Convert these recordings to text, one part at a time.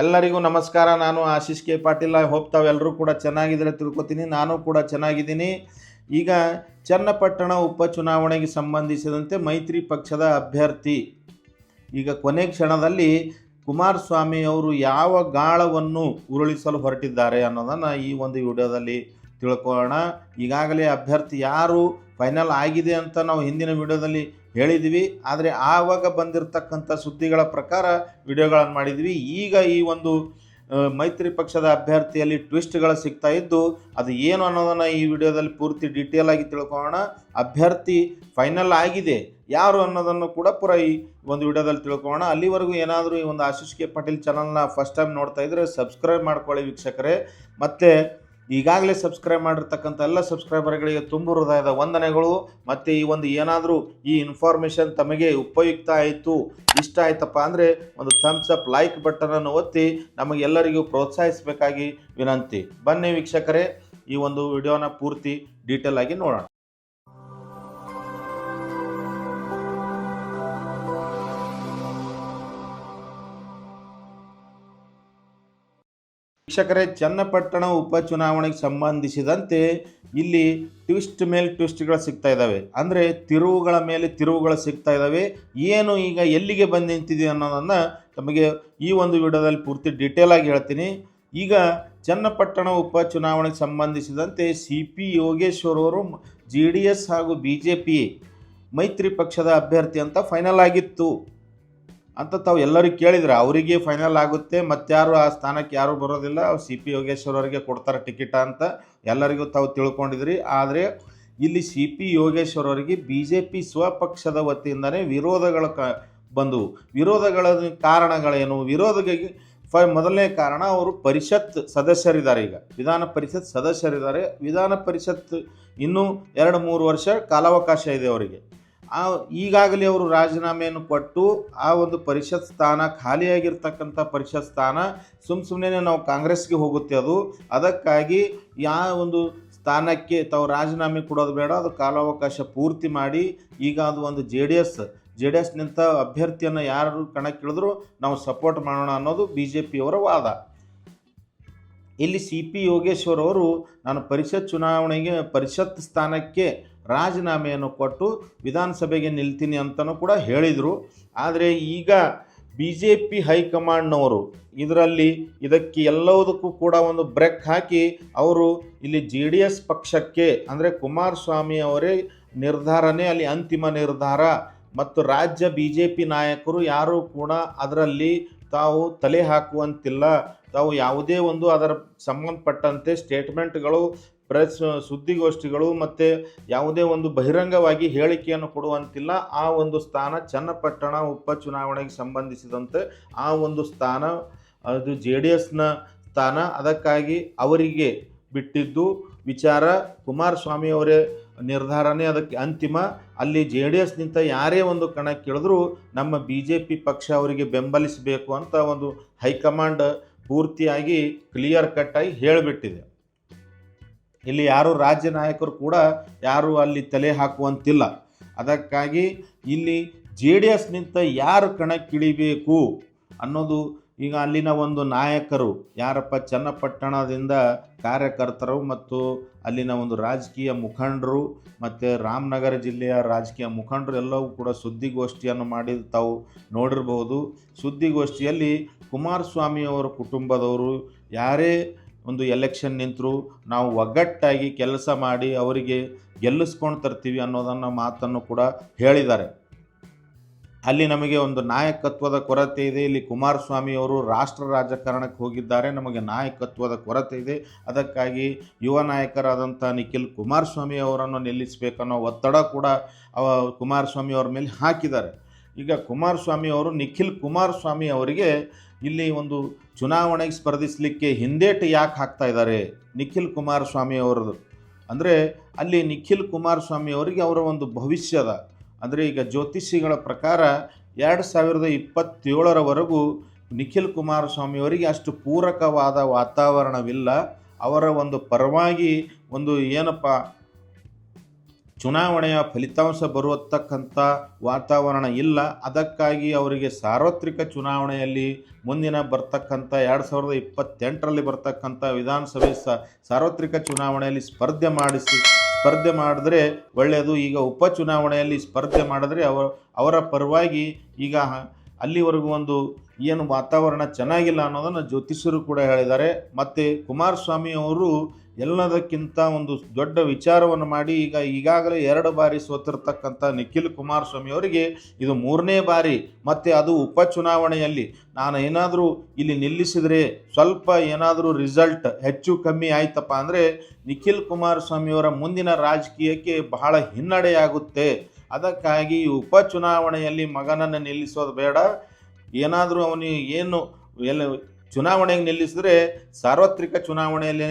ಎಲ್ಲರಿಗೂ ನಮಸ್ಕಾರ. ನಾನು Ashish K. Patil. I hope ತಾವೆಲ್ಲರೂ ಕೂಡ ಚೆನ್ನಾಗಿದ್ರೆ ತಿಳ್ಕೊತೀನಿ. ನಾನು ಕೂಡ ಚೆನ್ನಾಗಿದ್ದೀನಿ. ಈಗ ಚನ್ನಪಟ್ಟಣ ಉಪಚುನಾವಣೆಗೆ ಸಂಬಂಧಿಸಿದಂತೆ ಮೈತ್ರಿ ಪಕ್ಷದ ಅಭ್ಯರ್ಥಿ. ಈಗ ಕೊನೆ ಕ್ಷಣದಲ್ಲಿ ಕುಮಾರಸ್ವಾಮಿ ಅವರು ಯಾವ ಗಾಳವನ್ನು ಉರುಳಿಸಲು ಹೊರಟಿದ್ದಾರೆ ಅನ್ನೋದನ್ನು ಈ ಒಂದು ವಿಡಿಯೋದಲ್ಲಿ ತಿಳ್ಕೊಳ್ಳೋಣ. ಈಗಾಗಲೇ ಅಭ್ಯರ್ಥಿ ಯಾರು, ಫೈನಲ್ ಆಗಿದೆ ಅಂತ ನಾವು ಹಿಂದಿನ ವಿಡಿಯೋದಲ್ಲಿ ಹೇಳಿದ್ವಿ. ಆದರೆ ಆವಾಗ ಬಂದಿರತಕ್ಕಂಥ ಸುದ್ದಿಗಳ ಪ್ರಕಾರ ವಿಡಿಯೋಗಳನ್ನು ಮಾಡಿದ್ವಿ. ಈಗ ಈ ಒಂದು ಮೈತ್ರಿ ಪಕ್ಷದ ಅಭ್ಯರ್ಥಿಯಲ್ಲಿ ಟ್ವಿಸ್ಟ್ಗಳು ಸಿಗ್ತಾ ಇದ್ದು, ಅದು ಏನು ಅನ್ನೋದನ್ನು ಈ ವಿಡಿಯೋದಲ್ಲಿ ಪೂರ್ತಿ ಡೀಟೇಲ್ ಆಗಿ ತಿಳ್ಕೊಳ್ಳೋಣ. ಅಭ್ಯರ್ಥಿ ಫೈನಲ್ ಆಗಿದೆ. ಯಾರು ಅನ್ನೋದನ್ನು ಕೂಡ ಪೂರ ಈ ಒಂದು ವಿಡಿಯೋದಲ್ಲಿ ತಿಳ್ಕೊಳ್ಳೋಣ. ಅಲ್ಲಿವರೆಗೂ ಏನಾದರೂ ಈ ಒಂದು ಆಶೀಶ್ ಕೆ ಪಾಟೀಲ್ ಚಾನಲ್ನ ಫಸ್ಟ್ ಟೈಮ್ ನೋಡ್ತಾ ಇದ್ದರೆ ಸಬ್ಸ್ಕ್ರೈಬ್ ಮಾಡ್ಕೊಳ್ಳಿ ವೀಕ್ಷಕರೇ. ಮತ್ತು ಈಗಾಗಲೇ ಸಬ್ಸ್ಕ್ರೈಬ್ ಮಾಡಿರ್ತಕ್ಕಂಥ ಎಲ್ಲ ಸಬ್ಸ್ಕ್ರೈಬರ್ಗಳಿಗೆ ತುಂಬು ಹೃದಯದ ವಂದನೆಗಳು. ಮತ್ತು ಈ ಒಂದು ಏನಾದರೂ ಈ ಇನ್ಫಾರ್ಮೇಷನ್ ತಮಗೆ ಉಪಯುಕ್ತ ಆಯಿತು, ಇಷ್ಟ ಆಯ್ತಪ್ಪ ಅಂದರೆ ಒಂದು ಥಮ್ಸ್ ಅಪ್ ಲೈಕ್ ಬಟನನ್ನು ಒತ್ತಿ ನಮಗೆಲ್ಲರಿಗೂ ಪ್ರೋತ್ಸಾಹಿಸಬೇಕಾಗಿ ವಿನಂತಿ. ಬನ್ನಿ ವೀಕ್ಷಕರೇ, ಈ ಒಂದು ವಿಡಿಯೋನ ಪೂರ್ತಿ ಡೀಟೇಲ್ ಆಗಿ ನೋಡೋಣ. ವೀಕ್ಷಕರೇ, ಚನ್ನಪಟ್ಟಣ ಉಪಚುನಾವಣೆಗೆ ಸಂಬಂಧಿಸಿದಂತೆ ಇಲ್ಲಿ ಟ್ವಿಸ್ಟ್ ಮೇಲೆ ಟ್ವಿಸ್ಟ್ಗಳು ಸಿಗ್ತಾ ಇದ್ದಾವೆ. ಅಂದರೆ ತಿರುವುಗಳ ಮೇಲೆ ತಿರುವುಗಳು ಸಿಗ್ತಾ ಇದ್ದಾವೆ. ಏನು ಈಗ ಎಲ್ಲಿಗೆ ಬಂದು ನಿಂತಿದೆ ಅನ್ನೋದನ್ನು ತಮಗೆ ಈ ಒಂದು ವಿಡಿಯೋದಲ್ಲಿ ಪೂರ್ತಿ ಡೀಟೇಲ್ ಆಗಿ ಹೇಳ್ತೀನಿ. ಈಗ ಚನ್ನಪಟ್ಟಣ ಉಪಚುನಾವಣೆಗೆ ಸಂಬಂಧಿಸಿದಂತೆ ಸಿ ಪಿ ಯೋಗೇಶ್ವರ್ ಅವರು ಜೆ ಡಿ ಎಸ್ ಹಾಗೂ ಬಿ ಜೆ ಪಿ ಮೈತ್ರಿ ಪಕ್ಷದ ಅಭ್ಯರ್ಥಿ ಅಂತ ಫೈನಲ್ ಆಗಿತ್ತು. ಅಂತ ತಾವು ಎಲ್ಲರಿಗೂ ಕೇಳಿದ್ರೆ, ಅವರಿಗೆ ಫೈನಲ್ ಆಗುತ್ತೆ ಮತ್ತಾರು ಆ ಸ್ಥಾನಕ್ಕೆ ಯಾರೂ ಬರೋದಿಲ್ಲ ಸಿ ಪಿ ಯೋಗೇಶ್ವರ್ ಅವರಿಗೆ ಕೊಡ್ತಾರೆ ಟಿಕೆಟ್ ಅಂತ ಎಲ್ಲರಿಗೂ ತಾವು ತಿಳ್ಕೊಂಡಿದ್ರಿ. ಆದರೆ ಇಲ್ಲಿ ಸಿ ಪಿ ಯೋಗೇಶ್ವರ್ ಅವರಿಗೆ ಬಿ ಜೆ ಪಿ ಸ್ವಪಕ್ಷದ ವತಿಯಿಂದನೇ ವಿರೋಧಗಳು ಕ, ಬಂದವು. ವಿರೋಧಗಳ ಕಾರಣಗಳೇನು? ವಿರೋಧಗಳಿಗೆ ಫ, ಮೊದಲನೇ ಕಾರಣ ಅವರು ಪರಿಷತ್ ಸದಸ್ಯರಿದ್ದಾರೆ ಈಗ. ವಿಧಾನ ಪರಿಷತ್ ಸದಸ್ಯರಿದ್ದಾರೆ. ವಿಧಾನ ಪರಿಷತ್ ಇನ್ನೂ ಎರಡು ಮೂರು ವರ್ಷ ಕಾಲಾವಕಾಶ ಇದೆ ಅವರಿಗೆ. ಆ, ಈಗಾಗಲೇ ಅವರು ರಾಜೀನಾಮೆಯನ್ನು ಕೊಟ್ಟು ಆ ಒಂದು ಪರಿಷತ್ ಸ್ಥಾನ ಖಾಲಿಯಾಗಿರ್ತಕ್ಕಂಥ ಪರಿಷತ್ ಸ್ಥಾನ ಸುಮ್ಮ ಸುಮ್ಮನೆ ನಾವು ಕಾಂಗ್ರೆಸ್ಗೆ ಹೋಗುತ್ತೆ ಅದು. ಅದಕ್ಕಾಗಿ ಯಾವ ಒಂದು ಸ್ಥಾನಕ್ಕೆ ತಾವು ರಾಜೀನಾಮೆ ಕೊಡೋದು ಬೇಡ, ಅದು ಕಾಲಾವಕಾಶ ಪೂರ್ತಿ ಮಾಡಿ, ಈಗ ಅದು ಒಂದು J D S, J D S ನಿಂತ ಅಭ್ಯರ್ಥಿಯನ್ನು ಯಾರು ಕಣಕ್ಕಿಳಿದ್ರು ನಾವು ಸಪೋರ್ಟ್ ಮಾಡೋಣ ಅನ್ನೋದು ಬಿ ಜೆ ಪಿಯವರ ವಾದ. ಇಲ್ಲಿ ಸಿ ಪಿ ಯೋಗೇಶ್ವರ್ ಅವರು, ನಾನು ಪರಿಷತ್ ಚುನಾವಣೆಗೆ, ಪರಿಷತ್ ಸ್ಥಾನಕ್ಕೆ ರಾಜೀನಾಮೆಯನ್ನು ಕೊಟ್ಟು ವಿಧಾನಸಭೆಗೆ ನಿಲ್ತೀನಿ ಅಂತಲೂ ಕೂಡ ಹೇಳಿದರು. ಆದರೆ ಈಗ ಬಿ ಜೆ ಪಿ ಹೈಕಮಾಂಡ್ನವರು ಇದರಲ್ಲಿ ಇದಕ್ಕೆ ಎಲ್ಲದಕ್ಕೂ ಕೂಡ ಒಂದು ಬ್ರೇಕ್ ಹಾಕಿ ಅವರು ಇಲ್ಲಿ ಜೆ ಡಿ ಎಸ್ ಪಕ್ಷಕ್ಕೆ ಅಂದರೆ ಕುಮಾರಸ್ವಾಮಿ ಅವರೇ ನಿರ್ಧಾರನೇ ಅಲ್ಲಿ ಅಂತಿಮ ನಿರ್ಧಾರ. ಮತ್ತು ರಾಜ್ಯ ಬಿ ಜೆ ಪಿ ನಾಯಕರು ಯಾರೂ ಕೂಡ ಅದರಲ್ಲಿ ತಾವು ತಲೆ ಹಾಕುವಂತಿಲ್ಲ. ತಾವು ಯಾವುದೇ ಒಂದು ಅದರ ಸಂಬಂಧಪಟ್ಟಂತೆ ಸ್ಟೇಟ್ಮೆಂಟ್ಗಳು ಪ್ರೆಸ್ ಸುದ್ದಿಗೋಷ್ಠಿಗಳು ಮತ್ತು ಯಾವುದೇ ಒಂದು ಬಹಿರಂಗವಾಗಿ ಹೇಳಿಕೆಯನ್ನು ಕೊಡುವಂತಿಲ್ಲ. ಆ ಒಂದು ಸ್ಥಾನ ಚನ್ನಪಟ್ಟಣ ಉಪಚುನಾವಣೆಗೆ ಸಂಬಂಧಿಸಿದಂತೆ ಆ ಒಂದು ಸ್ಥಾನ, ಅದು ಜೆ ಡಿ ಎಸ್ನ ಸ್ಥಾನ, ಅದಕ್ಕಾಗಿ ಅವರಿಗೆ ಬಿಟ್ಟಿದ್ದು ವಿಚಾರ ಕುಮಾರಸ್ವಾಮಿ ಅವರೇ ನಿರ್ಧಾರನೇ ಅದಕ್ಕೆ ಅಂತಿಮ. ಅಲ್ಲಿ ಜೆ ಡಿ ಎಸ್ನಿಂದ ಯಾರೇ ಒಂದು ಕಣಕ್ಕಿಳಿದ್ರೂ ನಮ್ಮ ಬಿ ಜೆ ಪಿ ಪಕ್ಷ ಅವರಿಗೆ ಬೆಂಬಲಿಸಬೇಕು ಅಂತ ಒಂದು ಹೈಕಮಾಂಡ್ ಪೂರ್ತಿಯಾಗಿ ಕ್ಲಿಯರ್ ಕಟ್ಟಾಗಿ ಹೇಳಿಬಿಟ್ಟಿದೆ. ಇಲ್ಲಿ ಯಾರು ರಾಜ್ಯ ನಾಯಕರು ಕೂಡ ಯಾರು ಅಲ್ಲಿ ತಲೆ ಹಾಕುವಂತಿಲ್ಲ. ಅದಕ್ಕಾಗಿ ಇಲ್ಲಿ ಜೆ ಡಿ ಎಸ್ನಿಂದ ಯಾರು ಕಣಕ್ಕಿಳಿಬೇಕು ಅನ್ನೋದು ಈಗ ಅಲ್ಲಿನ ಒಂದು ನಾಯಕರು, ಯಾರಪ್ಪ ಚನ್ನಪಟ್ಟಣದಿಂದ ಕಾರ್ಯಕರ್ತರು ಮತ್ತು ಅಲ್ಲಿನ ಒಂದು ರಾಜಕೀಯ ಮುಖಂಡರು ಮತ್ತು ರಾಮನಗರ ಜಿಲ್ಲೆಯ ರಾಜಕೀಯ ಮುಖಂಡರು ಎಲ್ಲವೂ ಕೂಡ ಸುದ್ದಿಗೋಷ್ಠಿಯನ್ನು ಮಾಡಿ ತಾವು ನೋಡಿರಬಹುದು ಸುದ್ದಿಗೋಷ್ಠಿಯಲ್ಲಿ ಕುಮಾರಸ್ವಾಮಿಯವರ ಕುಟುಂಬದವರು ಯಾರೇ ಒಂದು ಎಲೆಕ್ಷನ್ ನಿಂತರೂ ನಾವು ಒಗ್ಗಟ್ಟಾಗಿ ಕೆಲಸ ಮಾಡಿ ಅವರಿಗೆ ಗೆಲ್ಲಿಸ್ಕೊಂಡು ತರ್ತೀವಿ ಅನ್ನೋದನ್ನು ಮಾತನ್ನು ಕೂಡ ಹೇಳಿದ್ದಾರೆ. ಅಲ್ಲಿ ನಮಗೆ ಒಂದು ನಾಯಕತ್ವದ ಕೊರತೆ ಇದೆ. ಇಲ್ಲಿ ಕುಮಾರಸ್ವಾಮಿ ಅವರು ರಾಷ್ಟ್ರ ರಾಜಕಾರಣಕ್ಕೆ ಹೋಗಿದ್ದಾರೆ. ನಮಗೆ ನಾಯಕತ್ವದ ಕೊರತೆ ಇದೆ. ಅದಕ್ಕಾಗಿ ಯುವ ನಾಯಕರಾದಂಥ ನಿಖಿಲ್ ಕುಮಾರಸ್ವಾಮಿ ಅವರನ್ನು ನಿಲ್ಲಿಸಬೇಕನ್ನೋ ಒತ್ತಡ ಕೂಡ ಅವ ಕುಮಾರಸ್ವಾಮಿ ಅವರ ಮೇಲೆ ಹಾಕಿದ್ದಾರೆ. ಈಗ ಕುಮಾರಸ್ವಾಮಿ ಅವರು ನಿಖಿಲ್ ಕುಮಾರಸ್ವಾಮಿ ಅವರಿಗೆ ಇಲ್ಲಿ ಒಂದು ಚುನಾವಣೆಗೆ ಸ್ಪರ್ಧಿಸಲಿಕ್ಕೆ ಹಿಂದೇಟು ಯಾಕೆ ಹಾಕ್ತಾ ಇದ್ದಾರೆ ನಿಖಿಲ್ ಕುಮಾರಸ್ವಾಮಿ ಅವರದು ಅಂದರೆ ಅಲ್ಲಿ ನಿಖಿಲ್ ಕುಮಾರಸ್ವಾಮಿ ಅವರಿಗೆ ಅವರ ಒಂದು ಭವಿಷ್ಯದ ಅಂದರೆ ಈಗ ಜ್ಯೋತಿಷಿಗಳ ಪ್ರಕಾರ ಎರಡು ಸಾವಿರದ ಇಪ್ಪತ್ತೇಳರವರೆಗೂ ನಿಖಿಲ್ ಕುಮಾರಸ್ವಾಮಿ ಅವರಿಗೆ ಅಷ್ಟು ಪೂರಕವಾದ ವಾತಾವರಣವಿಲ್ಲ. ಅವರ ಒಂದು ಪರವಾಗಿ ಒಂದು ಏನಪ್ಪ ಚುನಾವಣೆಯ ಫಲಿತಾಂಶ ಬರುವತಕ್ಕಂಥ ವಾತಾವರಣ ಇಲ್ಲ. ಅದಕ್ಕಾಗಿ ಅವರಿಗೆ ಸಾರ್ವತ್ರಿಕ ಚುನಾವಣೆಯಲ್ಲಿ ಮುಂದಿನ ಬರ್ತಕ್ಕಂಥ ಎರಡು ಸಾವಿರದ ಇಪ್ಪತ್ತೆಂಟರಲ್ಲಿ ಬರ್ತಕ್ಕಂಥ ವಿಧಾನಸಭೆ ಸಾರ್ವತ್ರಿಕ ಚುನಾವಣೆಯಲ್ಲಿ ಸ್ಪರ್ಧೆ ಮಾಡಿಸಿ, ಸ್ಪರ್ಧೆ ಮಾಡಿದ್ರೆ ಒಳ್ಳೆಯದು. ಈಗ ಉಪಚುನಾವಣೆಯಲ್ಲಿ ಸ್ಪರ್ಧೆ ಮಾಡಿದ್ರೆ ಅವರ ಅವರ ಪರವಾಗಿ ಈಗ ಅಲ್ಲಿವರೆಗೂ ಒಂದು ಏನು ವಾತಾವರಣ ಚೆನ್ನಾಗಿಲ್ಲ ಅನ್ನೋದನ್ನು ಜ್ಯೋತಿಷರು ಕೂಡ ಹೇಳಿದ್ದಾರೆ. ಮತ್ತು ಕುಮಾರಸ್ವಾಮಿ ಅವರು ಎಲ್ಲದಕ್ಕಿಂತ ಒಂದು ದೊಡ್ಡ ವಿಚಾರವನ್ನು ಮಾಡಿ ಈಗ ಈಗಾಗಲೇ ಎರಡು ಬಾರಿ ಸೋತಿರ್ತಕ್ಕಂಥ ನಿಖಿಲ್ ಕುಮಾರಸ್ವಾಮಿ ಅವರಿಗೆ ಇದು ಮೂರನೇ ಬಾರಿ, ಮತ್ತು ಅದು ಉಪಚುನಾವಣೆಯಲ್ಲಿ ನಾನು ಏನಾದರೂ ಇಲ್ಲಿ ನಿಲ್ಲಿಸಿದರೆ ಸ್ವಲ್ಪ ಏನಾದರೂ ರಿಸಲ್ಟ್ ಹೆಚ್ಚು ಕಮ್ಮಿ ಆಯ್ತಪ್ಪ ಅಂದರೆ ನಿಖಿಲ್ ಕುಮಾರಸ್ವಾಮಿಯವರ ಮುಂದಿನ ರಾಜಕೀಯಕ್ಕೆ ಬಹಳ ಹಿನ್ನಡೆಯಾಗುತ್ತೆ ಅದಕ್ಕಾಗಿ ಉಪ ಉಪಚುನಾವಣೆಯಲ್ಲಿ ಮಗನನ್ನು ನಿಲ್ಲಿಸೋದು ಬೇಡ. ಏನಾದರೂ ಅವನಿಗೆ ಏನು ಎಲ್ಲ ಚುನಾವಣೆಗೆ ನಿಲ್ಲಿಸಿದ್ರೆ ಸಾರ್ವತ್ರಿಕ ಚುನಾವಣೆಯಲ್ಲಿ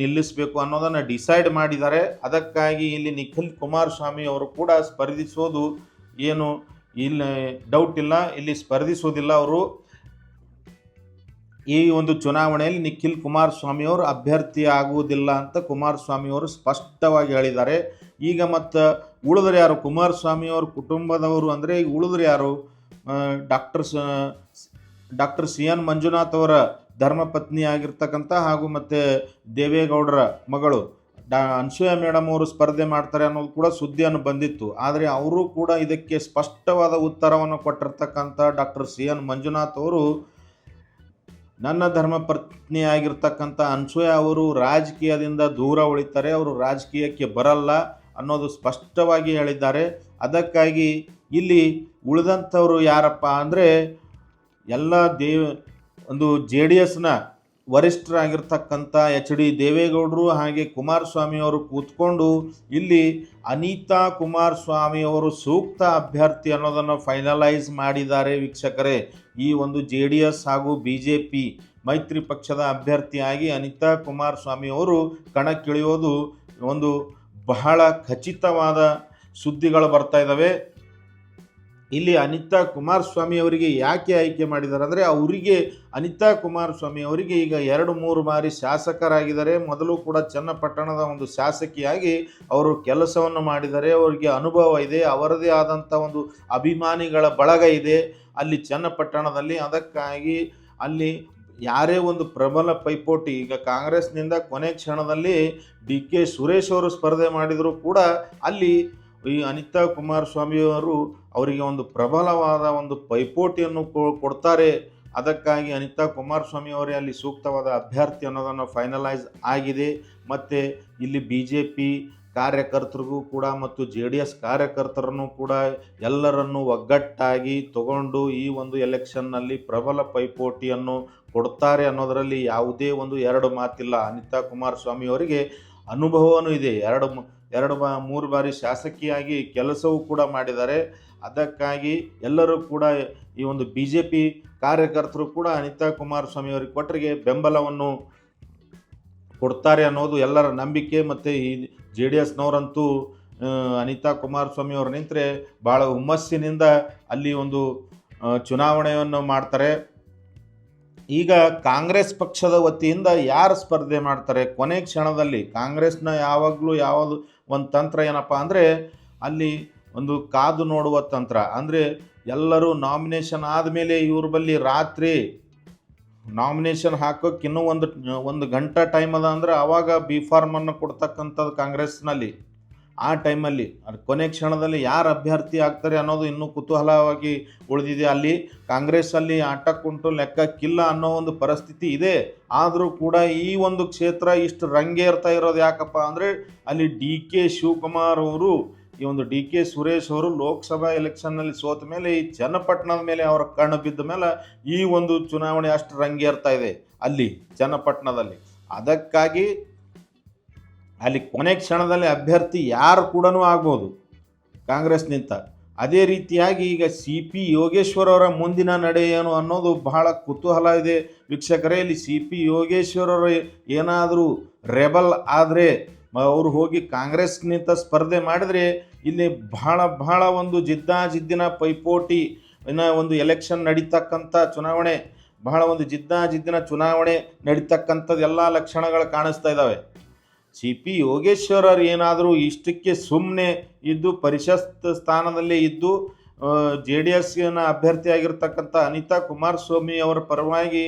ನಿಲ್ಲಿಸಬೇಕು ಅನ್ನೋದನ್ನು ಡಿಸೈಡ್ ಮಾಡಿದ್ದಾರೆ. ಅದಕ್ಕಾಗಿ ಇಲ್ಲಿ ನಿಖಿಲ್ ಕುಮಾರಸ್ವಾಮಿ ಅವರು ಕೂಡ ಸ್ಪರ್ಧಿಸೋದು ಏನು ಇಲ್ಲಿ ಡೌಟ್ ಇಲ್ಲ. ಇಲ್ಲಿ ಸ್ಪರ್ಧಿಸೋದಿಲ್ಲ ಅವರು. ಈ ಒಂದು ಚುನಾವಣೆಯಲ್ಲಿ ನಿಖಿಲ್ ಕುಮಾರಸ್ವಾಮಿಯವರು ಅಭ್ಯರ್ಥಿ ಆಗುವುದಿಲ್ಲ ಅಂತ ಕುಮಾರಸ್ವಾಮಿಯವರು ಸ್ಪಷ್ಟವಾಗಿ ಹೇಳಿದ್ದಾರೆ. ಈಗ ಮತ್ತು ಉಳಿದ್ರೆ ಯಾರು? ಕುಮಾರಸ್ವಾಮಿ ಅವ್ರ, ಕುಟುಂಬದವರು, ಅಂದರೆ ಈಗ ಉಳಿದ್ರೆ ಯಾರು? Doctor doctor C N Manjunath ಅವರ ಧರ್ಮಪತ್ನಿ ಆಗಿರ್ತಕ್ಕಂಥ ಹಾಗೂ ಮತ್ತು ದೇವೇಗೌಡರ ಮಗಳು ಡಾ, ಅನ್ಸೂಯ ಮೇಡಮ್ ಅವರು ಸ್ಪರ್ಧೆ ಮಾಡ್ತಾರೆ ಅನ್ನೋದು ಕೂಡ ಸುದ್ದಿಯನ್ನು ಬಂದಿತ್ತು. ಆದರೆ ಅವರು ಕೂಡ ಇದಕ್ಕೆ ಸ್ಪಷ್ಟವಾದ ಉತ್ತರವನ್ನು ಕೊಟ್ಟಿರ್ತಕ್ಕಂಥ ಡಾಕ್ಟರ್ ಸಿ ಎನ್ ಮಂಜುನಾಥ್ ಅವರು ನನ್ನ ಧರ್ಮಪತ್ನಿ ಆಗಿರ್ತಕ್ಕಂಥ ಅನ್ಸೂಯ ಅವರು ರಾಜಕೀಯದಿಂದ ದೂರ ಉಳಿತಾರೆ. ಅವರು ರಾಜಕೀಯಕ್ಕೆ ಬರಲ್ಲ. ಅನ್ನೋದು ಸ್ಪಷ್ಟವಾಗಿ ಹೇಳಿದ್ದಾರೆ. ಅದಕ್ಕಾಗಿ ಇಲ್ಲಿ ಉಳಿದಂಥವರು ಯಾರಪ್ಪ ಅಂದರೆ ಎಲ್ಲ ದೇವ, ಒಂದು ಜೆ ಡಿ ಎಸ್ನ ವರಿಷ್ಠರಾಗಿರ್ತಕ್ಕಂಥ ಎಚ್ ಡಿ ದೇವೇಗೌಡರು ಹಾಗೆ ಕುಮಾರಸ್ವಾಮಿಯವರು ಕೂತ್ಕೊಂಡು ಇಲ್ಲಿ ಅನಿತಾ ಕುಮಾರಸ್ವಾಮಿಯವರು ಸೂಕ್ತ ಅಭ್ಯರ್ಥಿ ಅನ್ನೋದನ್ನು ಫೈನಲೈಸ್ ಮಾಡಿದ್ದಾರೆ ವೀಕ್ಷಕರೇ. ಈ ಒಂದು ಜೆ ಡಿ ಎಸ್ ಹಾಗೂ ಬಿ ಜೆ ಪಿ ಮೈತ್ರಿ ಪಕ್ಷದ ಅಭ್ಯರ್ಥಿಯಾಗಿ ಅನಿತಾ ಕುಮಾರಸ್ವಾಮಿಯವರು ಕಣಕ್ಕಿಳಿಯೋದು ಒಂದು ಬಹಳ ಖಚಿತವಾದ ಸುದ್ದಿಗಳು ಬರ್ತಾ ಇದ್ದಾವೆ ಇಲ್ಲಿ ಅನಿತಾ ಕುಮಾರಸ್ವಾಮಿ ಅವರಿಗೆ ಯಾಕೆ ಆಯ್ಕೆ ಮಾಡಿದ್ದಾರೆ ಅಂದರೆ ಅವರಿಗೆ ಅನಿತಾ ಕುಮಾರಸ್ವಾಮಿ ಅವರಿಗೆ ಈಗ ಎರಡು ಮೂರು ಬಾರಿ ಶಾಸಕರಾಗಿದ್ದಾರೆ. ಮೊದಲು ಕೂಡ ಚನ್ನಪಟ್ಟಣದ ಒಂದು ಶಾಸಕಿಯಾಗಿ ಅವರು ಕೆಲಸವನ್ನು ಮಾಡಿದ್ದಾರೆ. ಅವರಿಗೆ ಅನುಭವ ಇದೆ, ಅವರದೇ ಆದಂಥ ಒಂದು ಅಭಿಮಾನಿಗಳ ಬಳಗ ಇದೆ. ಅಲ್ಲಿ ಚನ್ನಪಟ್ಟಣದಲ್ಲಿ ಅದಕ್ಕಾಗಿ ಅಲ್ಲಿ ಯಾರೇ ಒಂದು ಪ್ರಬಲ ಪೈಪೋಟಿ, ಈಗ ಕಾಂಗ್ರೆಸ್ನಿಂದ ಕೊನೆ ಕ್ಷಣದಲ್ಲಿ ಡಿ ಕೆ ಸುರೇಶ್ ಅವರು ಸ್ಪರ್ಧೆ ಮಾಡಿದರೂ ಕೂಡ ಅಲ್ಲಿ ಈ ಅನಿತಾ ಕುಮಾರಸ್ವಾಮಿಯವರು ಅವರಿಗೆ ಒಂದು ಪ್ರಬಲವಾದ ಒಂದು ಪೈಪೋಟಿಯನ್ನು ಕೊಡ್ತಾರೆ. ಅದಕ್ಕಾಗಿ ಅನಿತಾ ಕುಮಾರಸ್ವಾಮಿ ಅವರೇ ಅಲ್ಲಿ ಸೂಕ್ತವಾದ ಅಭ್ಯರ್ಥಿ ಅನ್ನೋದನ್ನು ಫೈನಲೈಸ್ ಆಗಿದೆ. ಮತ್ತು ಇಲ್ಲಿ ಬಿ ಜೆ ಪಿ ಕಾರ್ಯಕರ್ತರಿಗೂ ಕೂಡ ಮತ್ತು ಜೆ ಡಿ ಎಸ್ ಕಾರ್ಯಕರ್ತರನ್ನು ಕೂಡ ಎಲ್ಲರನ್ನು ಒಗ್ಗಟ್ಟಾಗಿ ತಗೊಂಡು ಈ ಒಂದು ಎಲೆಕ್ಷನ್ನಲ್ಲಿ ಪ್ರಬಲ ಪೈಪೋಟಿಯನ್ನು ಕೊಡ್ತಾರೆ ಅನ್ನೋದರಲ್ಲಿ ಯಾವುದೇ ಒಂದು ಎರಡು ಮಾತಿಲ್ಲ. ಅನಿತಾ ಕುಮಾರಸ್ವಾಮಿ ಅವರಿಗೆ ಅನುಭವವೂ ಇದೆ. ಎರಡು ಎರಡು ಮೂರು ಬಾರಿ ಶಾಸಕಿಯಾಗಿ ಕೆಲಸವೂ ಕೂಡ ಮಾಡಿದ್ದಾರೆ. ಅದಕ್ಕಾಗಿ ಎಲ್ಲರೂ ಕೂಡ ಈ ಒಂದು ಬಿ ಜೆ ಪಿ ಕಾರ್ಯಕರ್ತರು ಕೂಡ ಅನಿತಾ ಕುಮಾರಸ್ವಾಮಿ ಅವರಿಗೆ ಕೊಟ್ಟರಿಗೆ ಬೆಂಬಲವನ್ನು ಕೊಡ್ತಾರೆ ಅನ್ನೋದು ಎಲ್ಲರ ನಂಬಿಕೆ ಮತ್ತು ಈ ಜೆ ಡಿ ಎಸ್ನವರಂತೂ ಅನಿತಾ ಕುಮಾರಸ್ವಾಮಿ ಅವರು ನಿಂತರೆ ಭಾಳ ಹುಮ್ಮಸ್ಸಿನಿಂದ ಅಲ್ಲಿ ಒಂದು ಚುನಾವಣೆಯನ್ನು ಮಾಡ್ತಾರೆ. ಈಗ ಕಾಂಗ್ರೆಸ್ ಪಕ್ಷದ ವತಿಯಿಂದ ಯಾರು ಸ್ಪರ್ಧೆ ಮಾಡ್ತಾರೆ? ಕೊನೆ ಕ್ಷಣದಲ್ಲಿ ಕಾಂಗ್ರೆಸ್ನ ಯಾವಾಗಲೂ ಯಾವುದು ಒಂದು ತಂತ್ರ ಏನಪ್ಪ ಅಂದರೆ ಅಲ್ಲಿ ಒಂದು ಕಾದು ನೋಡುವ ತಂತ್ರ. ಅಂದರೆ ಎಲ್ಲರೂ ನಾಮಿನೇಷನ್ ಆದಮೇಲೆ ಇವ್ರ ಬಳಿ ರಾತ್ರಿ ನಾಮಿನೇಷನ್ ಹಾಕೋಕೆ ಇನ್ನೂ ಒಂದು ಒಂದು ಗಂಟೆ ಟೈಮ್ ಅದ ಅಂದ್ರೆ ಆವಾಗ ಬಿ ಫಾರ್ಮನ್ನು ಕೊಡ್ತಕ್ಕಂಥದ್ದು ಕಾಂಗ್ರೆಸ್ನಲ್ಲಿ. ಆ ಟೈಮಲ್ಲಿ ಅದು ಕೊನೆ ಕ್ಷಣದಲ್ಲಿ ಯಾರು ಅಭ್ಯರ್ಥಿ ಆಗ್ತಾರೆ ಅನ್ನೋದು ಇನ್ನೂ ಕುತೂಹಲವಾಗಿ ಉಳಿದಿದೆ. ಅಲ್ಲಿ ಕಾಂಗ್ರೆಸ್ಸಲ್ಲಿ ಆಟಕ್ಕುಂಟು ಲೆಕ್ಕಕ್ಕಿಲ್ಲ ಅನ್ನೋ ಒಂದು ಪರಿಸ್ಥಿತಿ ಇದೆ. ಆದರೂ ಕೂಡ ಈ ಒಂದು ಕ್ಷೇತ್ರ ಇಷ್ಟು ರಂಗೇರ್ತಾ ಇರೋದು ಯಾಕಪ್ಪ ಅಂದರೆ ಅಲ್ಲಿ ಡಿ ಕೆ ಶಿವಕುಮಾರ್ ಅವರು ಈ ಒಂದು ಡಿ ಕೆ ಸುರೇಶ್ ಅವರು ಲೋಕಸಭಾ ಎಲೆಕ್ಷನ್ನಲ್ಲಿ ಸೋತ ಮೇಲೆ ಈ ಚನ್ನಪಟ್ಟಣದ ಮೇಲೆ ಅವರ ಕಣ್ಣು ಬಿದ್ದ ಮೇಲೆ ಈ ಒಂದು ಚುನಾವಣೆ ಅಷ್ಟು ರಂಗೇರ್ತಾ ಇದೆ ಅಲ್ಲಿ ಚನ್ನಪಟ್ಟಣದಲ್ಲಿ ಅದಕ್ಕಾಗಿ ಅಲ್ಲಿ ಕೊನೆ ಕ್ಷಣದಲ್ಲಿ ಅಭ್ಯರ್ಥಿ ಯಾರು ಕೂಡ ಆಗ್ಬೋದು ಕಾಂಗ್ರೆಸ್ ನಿಂತ. ಅದೇ ರೀತಿಯಾಗಿ ಈಗ ಸಿ ಪಿ ಯೋಗೇಶ್ವರ್ ಅವರ ಮುಂದಿನ ನಡೆ ಏನು ಅನ್ನೋದು ಬಹಳ ಕುತೂಹಲ ಇದೆ. ವೀಕ್ಷಕರೇ, ಇಲ್ಲಿ ಸಿ ಪಿ ಯೋಗೇಶ್ವರ್ ಏನಾದರೂ ರೆಬಲ್ ಆದರೆ ಅವರು ಹೋಗಿ ಕಾಂಗ್ರೆಸ್ ನಿಂತ ಸ್ಪರ್ಧೆ ಮಾಡಿದ್ರೆ ಇಲ್ಲಿ ಬಹಳ ಬಹಳ ಒಂದು ಜಿದ್ದಾಜಿದ್ದಿನ ಪೈಪೋಟಿ ಒಂದು ಎಲೆಕ್ಷನ್ ನಡೀತಕ್ಕಂಥ ಚುನಾವಣೆ, ಬಹಳ ಒಂದು ಜಿದ್ದಾಜಿದ್ದಿನ ಚುನಾವಣೆ ನಡೀತಕ್ಕಂಥದ್ದು ಎಲ್ಲ ಲಕ್ಷಣಗಳು ಕಾಣಿಸ್ತಾ ಇದ್ದಾವೆ. ಸಿ ಪಿ ಯೋಗೇಶ್ವರರು ಏನಾದರೂ ಇಷ್ಟಕ್ಕೆ ಸುಮ್ಮನೆ ಇದ್ದು ಪರಿಷತ್ ಸ್ಥಾನದಲ್ಲೇ ಇದ್ದು ಜೆ ಡಿ ಎಸ್ನ ಅಭ್ಯರ್ಥಿಯಾಗಿರ್ತಕ್ಕಂಥ ಅನಿತಾ ಕುಮಾರಸ್ವಾಮಿ ಅವರ ಪರವಾಗಿ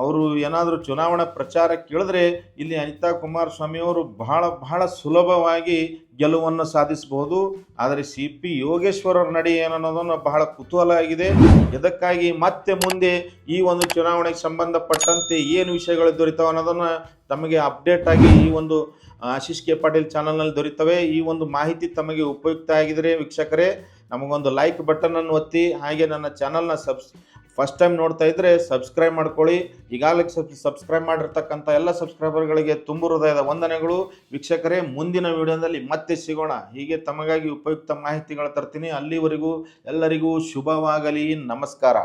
ಅವರು ಏನಾದರೂ ಚುನಾವಣಾ ಪ್ರಚಾರ ಕೇಳಿದ್ರೆ ಇಲ್ಲಿ ಅನಿತಾ ಕುಮಾರಸ್ವಾಮಿ ಅವರು ಬಹಳ ಬಹಳ ಸುಲಭವಾಗಿ ಗೆಲುವನ್ನು ಸಾಧಿಸಬಹುದು. ಆದರೆ ಸಿ ಪಿ ಯೋಗೇಶ್ವರರ ನಡೆ ಏನನ್ನೋದನ್ನು ಬಹಳ ಕುತೂಹಲ ಆಗಿದೆ. ಇದಕ್ಕಾಗಿ ಮತ್ತೆ ಮುಂದೆ ಈ ಒಂದು ಚುನಾವಣೆಗೆ ಸಂಬಂಧಪಟ್ಟಂತೆ ಏನು ವಿಷಯಗಳು ದೊರೀತಾವೆ ಅನ್ನೋದನ್ನು ತಮಗೆ ಅಪ್ಡೇಟ್ ಆಗಿ ಈ ಒಂದು ಆಶೀಶ್ ಕೆ ಪಾಟೀಲ್ ಚಾನಲ್ನಲ್ಲಿ ದೊರೀತವೆ. ಈ ಒಂದು ಮಾಹಿತಿ ತಮಗೆ ಉಪಯುಕ್ತ ಆಗಿದರೆ ವೀಕ್ಷಕರೇ, ನಮಗೊಂದು ಲೈಕ್ ಬಟನನ್ನು ಒತ್ತಿ, ಹಾಗೆ ನನ್ನ ಚಾನಲ್ನ ಸಬ್ಸ್ ಫಸ್ಟ್ ಟೈಮ್ ನೋಡ್ತಾ ಇದ್ದರೆ ಸಬ್ಸ್ಕ್ರೈಬ್ ಮಾಡ್ಕೊಳ್ಳಿ. ಈಗಾಗಲೇ ಸಬ್ ಸಬ್ಸ್ಕ್ರೈಬ್ ಮಾಡಿರ್ತಕ್ಕಂಥ ಎಲ್ಲ ಸಬ್ಸ್ಕ್ರೈಬರ್ಗಳಿಗೆ ತುಂಬು ಹೃದಯದ ವಂದನೆಗಳು. ವೀಕ್ಷಕರೇ, ಮುಂದಿನ ವಿಡಿಯೋದಲ್ಲಿ ಮತ್ತೆ ಸಿಗೋಣ. ಹೀಗೆ ತಮಗಾಗಿ ಉಪಯುಕ್ತ ಮಾಹಿತಿಗಳು ತರ್ತೀನಿ. ಅಲ್ಲಿವರೆಗೂ ಎಲ್ಲರಿಗೂ ಶುಭವಾಗಲಿ. ನಮಸ್ಕಾರ.